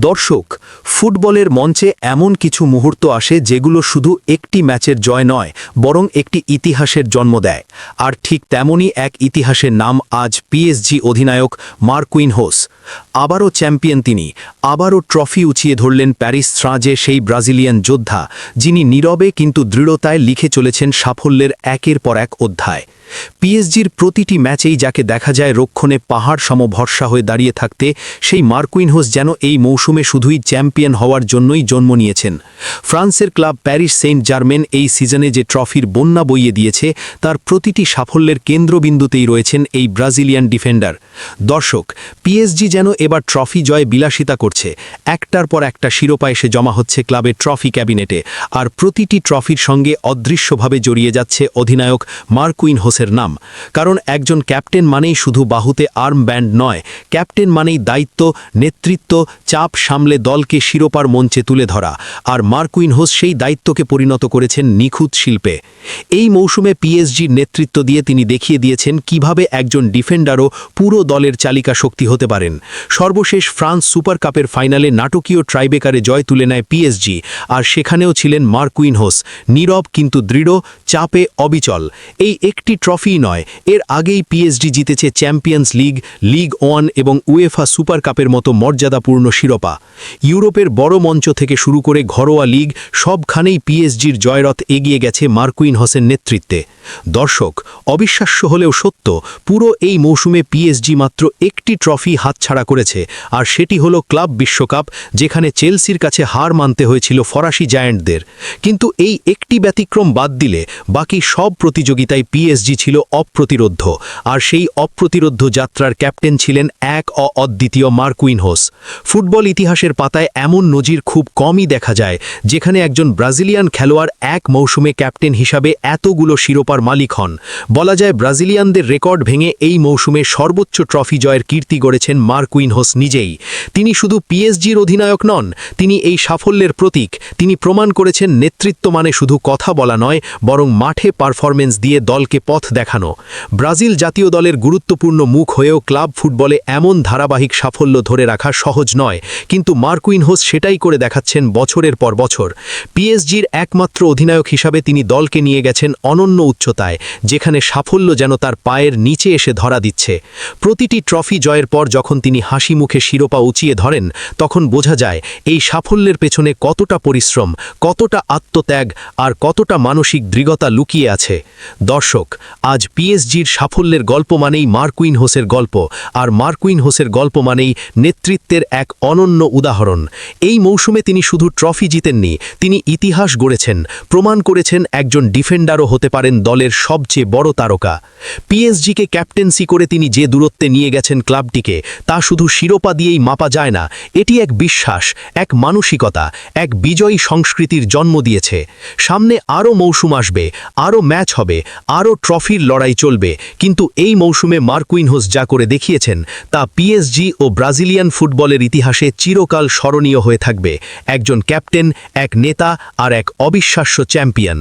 দর্শক ফুটবলের মঞ্চে এমন কিছু মুহূর্ত আসে যেগুলো শুধু একটি ম্যাচের জয় নয়, বরং একটি ইতিহাসের জন্ম দেয়। আর ঠিক তেমনই এক ইতিহাসের নাম আজ পিএসজি অধিনায়ক মার্কুইন হোস। আবারও চ্যাম্পিয়ন তিনি। আবারও ট্রফি উঁচিয়ে ধরলেন প্যারিস স্রাজে সেই ব্রাজিলিয়ান যোদ্ধা, যিনি নীরবে কিন্তু দৃঢ়তায় লিখে চলেছেন সাফল্যের একের পর এক অধ্যায়। পিএসজির প্রতিটি ম্যাচেই যাকে দেখা যায় রক্ষণে পাহাড় সম ভরসা হয়ে দাঁড়িয়ে থাকতে, সেই মার্কুইনহোস যেন এই মৌসুমে শুধুই চ্যাম্পিয়ন হওয়ার জন্যই জন্ম নিয়েছেন। ফ্রান্সের ক্লাব প্যারিস সেন্ট জার্মেন এই সিজনে যে ট্রফির বন্যা বইয়ে দিয়েছে, তার প্রতিটি সাফল্যের কেন্দ্রবিন্দুতেই রয়েছেন এই ব্রাজিলিয়ান ডিফেন্ডার। দর্শক পিএসজি যেন এবার ট্রফি জয়ে বিলাসিতা করছে। একটার পর একটা শিরোপা এসে জমা হচ্ছে ক্লাবের ট্রফি ক্যাবিনেটে। আর প্রতিটি ট্রফির সঙ্গে অদৃশ্যভাবে জড়িয়ে যাচ্ছে অধিনায়ক মার্কুইন হোসের নাম। কারণ একজন ক্যাপ্টেন মানেই শুধু বাহুতে আর্ম ব্যান্ড নয়, ক্যাপ্টেন মানেই দায়িত্ব, নেতৃত্ব, চাপ সামলে দলকে শিরোপার মঞ্চে তুলে ধরা, আর মার্কুইন হোস সেই দায়িত্বকে পরিণত করেছেন নিখুঁত শিল্পে। এই মৌসুমে পিএসজির নেতৃত্ব দিয়ে তিনি দেখিয়ে দিয়েছেন কীভাবে একজন ডিফেন্ডারও পুরো দলের চালিকা শক্তি হতে পারেন। সর্বশেষ ফ্রান্স সুপার কাপের ফাইনালে নাটকীয় ট্রাইবেকারে জয় তুলে নেয় পিএসজি, আর সেখানেও ছিলেন মার্কুইন হোস। নীরব কিন্তু দৃঢ়, চাপে অবিচল। এই একটি ট্রফি নয়, এর আগেই পিএসজি জিতেছে চ্যাম্পিয়ন্স লিগ লিগ ওয়ান এবং উয়েফা সুপার কাপের মতো মর্যাদাপূর্ণ শিরোপা। ইউরোপের বড় মঞ্চ থেকে শুরু করে ঘরোয়া লিগ, সবখানেই পিএসজির জয়রথ এগিয়ে গেছে মার্কুইন হোসেন নেতৃত্বে। দর্শক, অবিশ্বাস্য হলেও সত্য, পুরো এই মৌসুমে পিএসজি মাত্র একটি ট্রফি হাতছাড়া করেছে, আর সেটি হলো ক্লাব বিশ্বকাপ, যেখানে চেলসির কাছে হার মানতে হয়েছিল ফরাসি জায়ান্টদের। কিন্তু এই একটি ব্যতিক্রম বাদ দিলে বাকি সব প্রতিযোগিতায় পিএসজি ছিল অপ্রতিরোধ্য, আর সেই অপ্রতিরোধ্য যাত্রার ক্যাপ্টেন ছিলেন এক অদ্বিতীয় মার্কুইন হোস। ফুটবল ইতিহাসের পাতায় এমন নজির খুব কমই দেখা যায়, যেখানে একজন ব্রাজিলিয়ান খেলোয়াড় এক মৌসুমে ক্যাপ্টেন হিসাবে এতগুলো শিরোপার মালিক হন। বলা যায় ব্রাজিলিয়ানদের রেকর্ড ভেঙে এই মৌসুমে সর্বোচ্চ ট্রফি জয়ের কীর্তি গড়েছেন মার্কুইন হোস নিজেই। তিনি শুধু পিএসজির অধিনায়ক নন, তিনি এই সাফল্যের প্রতীক। তিনি প্রমাণ করেছেন নেতৃত্ব মানে শুধু কথা বলা নয়, বরং মাঠে পারফরমেন্স দিয়ে দলকে পথ দেখানো। ব্রাজিল জাতীয় দলের গুরুত্বপূর্ণ মুখ হয়েও ক্লাব ফুটবলে এমন ধারাবাহিক সাফল্য ধরে রাখা সহজ নয়, কিন্তু মার্কুইন হোস সেটাই করে দেখাচ্ছেন বছরের পর বছর। পিএসজির একমাত্র অধিনায়ক হিসাবে তিনি দলকে নিয়ে গেছেন অনন্য উচ্চতায়, যেখানে সাফল্য যেন তার পায়ের নিচে এসে ধরা দিচ্ছে। প্রতিটি ট্রফি জয়ের পর যখন তিনি হাসি মুখে শিরোপা উঁচিয়ে ধরেন, তখন বোঝা যায় এই সাফল্যের পেছনে কতটা পরিশ্রম, কতটা আত্মত্যাগ আর কতটা মানসিক দৃঢ়তা লুকিয়ে আছে। দর্শক, আজ পিএসজির সাফল্যের গল্প মানেই মার্কুইন হোসের গল্প, আর মার্কুইন হোসের গল্প মানেই নেতৃত্বের এক অনন্য উদাহরণ। এই মৌসুমে তিনি শুধু ট্রফি জিতেননি, তিনি ইতিহাস গড়েছেন, প্রমাণ করেছেন একজন ডিফেন্ডারও হতে পারেন দলের সবচেয়ে বড় তারকা। পিএসজিকে ক্যাপ্টেন্সি করে তিনি যে দূরত্বে নিয়ে গেছেন ক্লাবটিকে, তা শুধু শিরোপা দিয়েই মাপা যায় না, এটি এক বিশ্বাস, এক মানসিকতা, এক বিজয়ী সংস্কৃতির জন্ম দিয়েছে। সামনে আরও মৌসুম আসবে, আরও ম্যাচ হবে, আরও ট্রফির লড়াই চলবে, কিন্তু এই মৌসুমে মার্কুইনহোস যা করে দেখিয়েছেন, তা পিএসজি ও ব্রাজিলিয়ান ফুটবলের ইতিহাসে চিরকাল স্মরণীয় হয়ে থাকবে একজন ক্যাপ্টেন এক নেতা আর এক অবিশ্বাস্য চ্যাম্পিয়ন।